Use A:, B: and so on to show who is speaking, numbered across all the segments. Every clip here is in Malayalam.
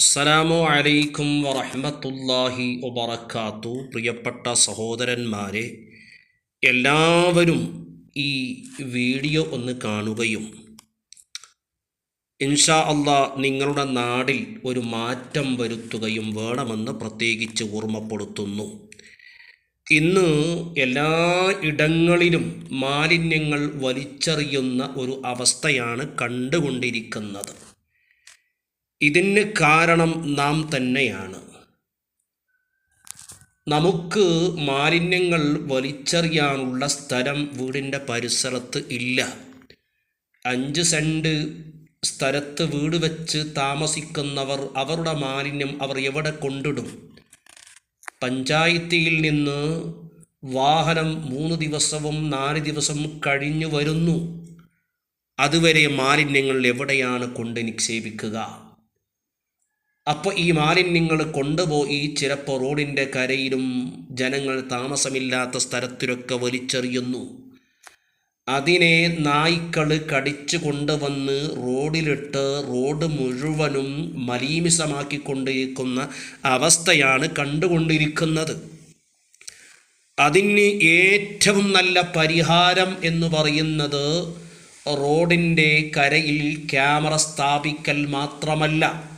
A: അസ്സലാമു അലൈക്കും വറഹ്മത്തുള്ളാഹി വബറകാത്തു. പ്രിയപ്പെട്ട സഹോദരന്മാരെ എല്ലാവരും ഈ വീഡിയോ ഒന്ന് കാണുകയും ഇൻഷാ അള്ളാ നിങ്ങളുടെ നാടിൽ ഒരു മാറ്റം വരുത്തുകയും വേണമെന്ന് പ്രത്യേകിച്ച് ഓർമ്മപ്പെടുത്തുന്നു. ഇന്ന് എല്ലാ ഇടങ്ങളിലും മാലിന്യങ്ങൾ വലിച്ചെറിയുന്ന ഒരു അവസ്ഥയാണ് കണ്ടുകൊണ്ടിരിക്കുന്നത്. ഇതിന് കാരണം നാം തന്നെയാണ്. നമുക്ക് മാലിന്യങ്ങൾ വലിച്ചെറിയാനുള്ള സ്ഥലം വീടിന്റെ പരിസരത്ത് ഇല്ല. അഞ്ച് സെന്റ് സ്ഥലത്ത് വീട് വെച്ച് താമസിക്കുന്നവർ അവരുടെ മാലിന്യം അവർ എവിടെ കൊണ്ടിടും? പഞ്ചായത്തിയിൽ നിന്ന് വാഹനം മൂന്ന് ദിവസവും നാല് ദിവസം കഴിഞ്ഞു വരുന്നു. അതുവരെ മാലിന്യങ്ങൾ എവിടെയാണ് കൊണ്ട് നിക്ഷേപിക്കുക? അപ്പോൾ ഈ മാലിന്യങ്ങൾ കൊണ്ടുപോയി ചിലപ്പോൾ റോഡിന്റെ കരയിലും ജനങ്ങൾ താമസമില്ലാത്ത സ്ഥലത്തിലൊക്കെ വലിച്ചെറിയുന്നു. അതിനെ നായ്ക്കൾ കടിച്ചു കൊണ്ടുവന്ന് റോഡിലിട്ട് റോഡ് മുഴുവനും മലീമിസമാക്കിക്കൊണ്ടിരിക്കുന്ന അവസ്ഥയാണ് കണ്ടുകൊണ്ടിരിക്കുന്നത്. അതിന് ഏറ്റവും നല്ല പരിഹാരം എന്ന് പറയുന്നത് റോഡിന്റെ കരയിൽ ക്യാമറ സ്ഥാപിക്കൽ മാത്രമല്ല.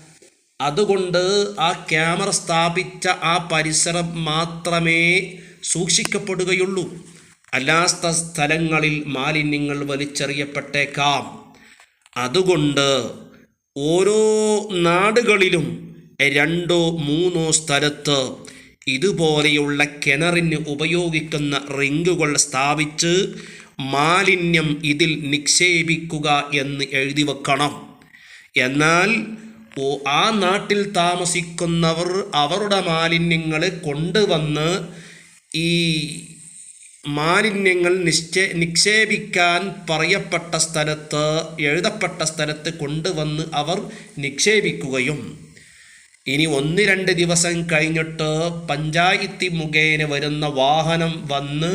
A: അതുകൊണ്ട് ആ ക്യാമറ സ്ഥാപിച്ച ആ പരിസരം മാത്രമേ സൂക്ഷിക്കപ്പെടുകയുള്ളൂ. അല്ലാത്ത സ്ഥലങ്ങളിൽ മാലിന്യങ്ങൾ വലിച്ചെറിയപ്പെട്ടേക്കാം. അതുകൊണ്ട് ഓരോ നാടുകളിലും രണ്ടോ മൂന്നോ സ്ഥലത്ത് ഇതുപോലെയുള്ള കിണറിന് ഉപയോഗിക്കുന്ന റിങ്ങുകൾ സ്ഥാപിച്ച് മാലിന്യം ഇതിൽ നിക്ഷേപിക്കുക എന്ന് എഴുതി വെക്കണം. എന്നാൽ ആ നാട്ടിൽ താമസിക്കുന്നവർ അവരുടെ മാലിന്യങ്ങൾ കൊണ്ടുവന്ന് ഈ മാലിന്യങ്ങൾ നിശ്ചേ നിക്ഷേപിക്കാൻ പറയപ്പെട്ട സ്ഥലത്ത് എഴുതപ്പെട്ട സ്ഥലത്ത് കൊണ്ടുവന്ന് അവർ നിക്ഷേപിക്കുകയും. ഇനി ഒന്ന് രണ്ട് ദിവസം കഴിഞ്ഞിട്ട് പഞ്ചായത്തി മുഖേന വരുന്ന വാഹനം വന്ന്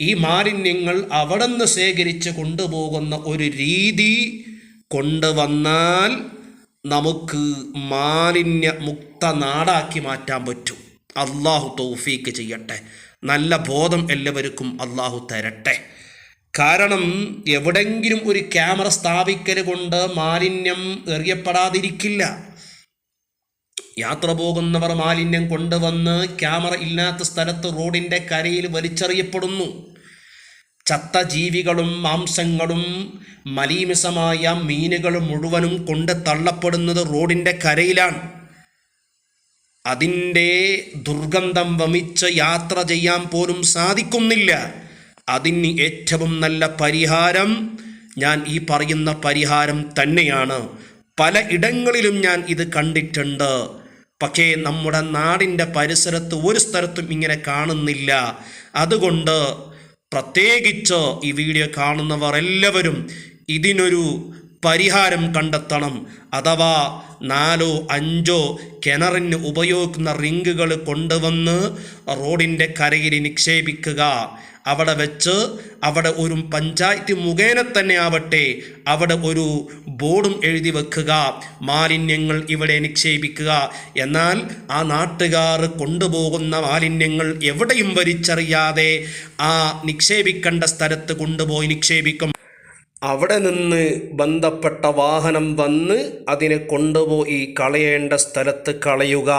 A: ഈ മാലിന്യങ്ങൾ അവിടെ നിന്ന് ശേഖരിച്ച് കൊണ്ടുപോകുന്ന ഒരു രീതി കൊണ്ടുവന്നാൽ നമുക്ക് മാലിന്യ മുക്ത നാടാക്കി മാറ്റാൻ പറ്റും. അള്ളാഹു തൗഫീക്ക് ചെയ്യട്ടെ. നല്ല ബോധം എല്ലാവർക്കും അള്ളാഹു തരട്ടെ. കാരണം എവിടെങ്കിലും ഒരു ക്യാമറ സ്ഥാപിക്കൽ കൊണ്ട് മാലിന്യം എറിയപ്പെടാതിരിക്കില്ല. യാത്ര പോകുന്നവർ മാലിന്യം കൊണ്ടുവന്ന് ക്യാമറ ഇല്ലാത്ത സ്ഥലത്ത് റോഡിന്റെ കരയിൽ വലിച്ചെറിയപ്പെടുന്നു. ചത്ത ജീവികളും മാംസങ്ങളും മലീമിസമായ മീനുകൾ മുഴുവനും കൊണ്ട് തള്ളപ്പെടുന്നത് റോഡിന്റെ കരയിലാണ്. അതിന്റെ ദുർഗന്ധം വമിച്ച് യാത്ര ചെയ്യാൻ പോലും സാധിക്കുന്നില്ല. അതിന് ഏറ്റവും നല്ല പരിഹാരം ഞാൻ ഈ പറയുന്ന പരിഹാരം തന്നെയാണ്. പല ഇടങ്ങളിലും ഞാൻ ഇത് കണ്ടിട്ടുണ്ട്. പക്ഷേ നമ്മുടെ നാടിന്റെ പരിസരത്ത് ഒരു സ്ഥലത്തും ഇങ്ങനെ കാണുന്നില്ല. അതുകൊണ്ട് പ്രത്യേകിച്ച് ഈ വീഡിയോ കാണുന്നവർ എല്ലാവരും ഇതിനൊരു പരിഹാരം കണ്ടെത്തണം. അഥവാ നാലോ അഞ്ചോ കിണറിന് ഉപയോഗിക്കുന്ന റിങ്ങുകൾ കൊണ്ടുവന്ന് റോഡിന്റെ കരയിൽ നിക്ഷേപിക്കുക. അവിടെ വെച്ച് അവിടെ ഒരു പഞ്ചായത്ത് മുഖേന തന്നെ ആവട്ടെ അവിടെ ഒരു ബോർഡും എഴുതി വെക്കുക മാലിന്യങ്ങൾ ഇവിടെ നിക്ഷേപിക്കുക. എന്നാൽ ആ നാട്ടുകാർ കൊണ്ടുപോകുന്ന മാലിന്യങ്ങൾ എവിടെയും വലിച്ചറിയാതെ ആ നിക്ഷേപിക്കേണ്ട സ്ഥലത്ത് കൊണ്ടുപോയി നിക്ഷേപിക്കും. അവിടെ നിന്ന് ബന്ധപ്പെട്ട വാഹനം വന്ന് അതിനെ കൊണ്ടുപോയി കളയേണ്ട സ്ഥലത്ത് കളയുക.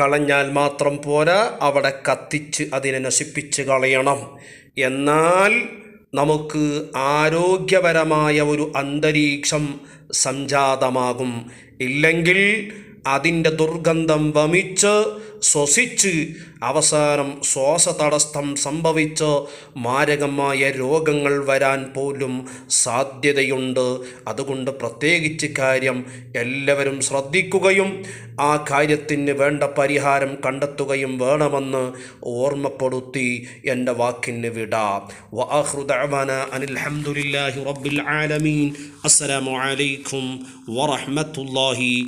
A: കളഞ്ഞാൽ മാത്രം പോരാ അവിടെ കത്തിച്ച് അതിനെ നശിപ്പിച്ച് കളയണം. എന്നാൽ നമുക്ക് ആരോഗ്യപരമായ ഒരു അന്തരീക്ഷം സംജാതമാകും. ഇല്ലെങ്കിൽ അതിന്റെ ദുർഗന്ധം വമിച്ച് ശ്വസിച്ച് അവസാനം ശ്വാസതടസ്സം സംഭവിച്ച് മാരകമായ രോഗങ്ങൾ വരാൻ പോലും സാധ്യതയുണ്ട്. അതുകൊണ്ട് പ്രത്യേകിച്ച് കാര്യം എല്ലാവരും ശ്രദ്ധിക്കുകയും ആ കാര്യത്തിന് വേണ്ട പരിഹാരം കണ്ടെത്തുകയും വേണമെന്ന് ഓർമ്മപ്പെടുത്തി എന്റെ വാക്കിന് വിട. വാഹൃദാന അനിൽഹമുല്ലാഹി റബ്ബിൽ ആലമീൻ. അസ്സലാമു അലൈക്കും വറഹ്മത്തുള്ളാഹി